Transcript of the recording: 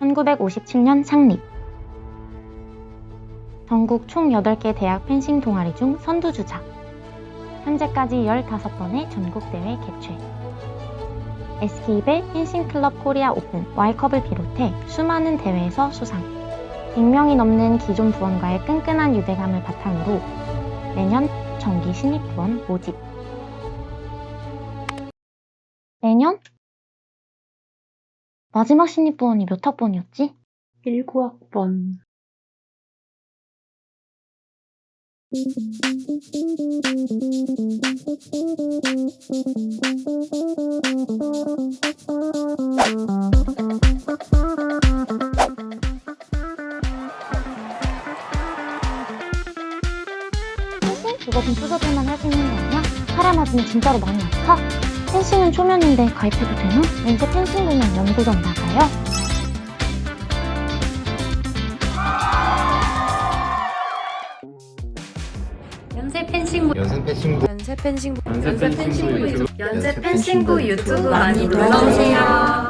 (1957년) 창립. 전국 총 8개 대학 펜싱 동아리 중 선두주자. 현재까지 15번의 전국대회 개최. SK벨 펜싱클럽 코리아 오픈 Y컵을 비롯해 수많은 대회에서 수상. 100명이 넘는 기존 부원과의 끈끈한 유대감을 바탕으로 매년 정기 신입 부원 모집 매년? 마지막 신입 부원이 몇 학번이었지? 19학번. 펜싱? 그거 좀 투자들만 할수 있는 거 아니야? 팔에 맞으면 진짜로 많이 아파? 펜싱은 초면인데 가입해도 되나? 왠지 펜싱 보면 연고전 나가요? 연세 펜싱부 연세 펜싱부 연세 펜싱부 유튜브. 연세 펜싱부 유튜브 많이 놀러오세요.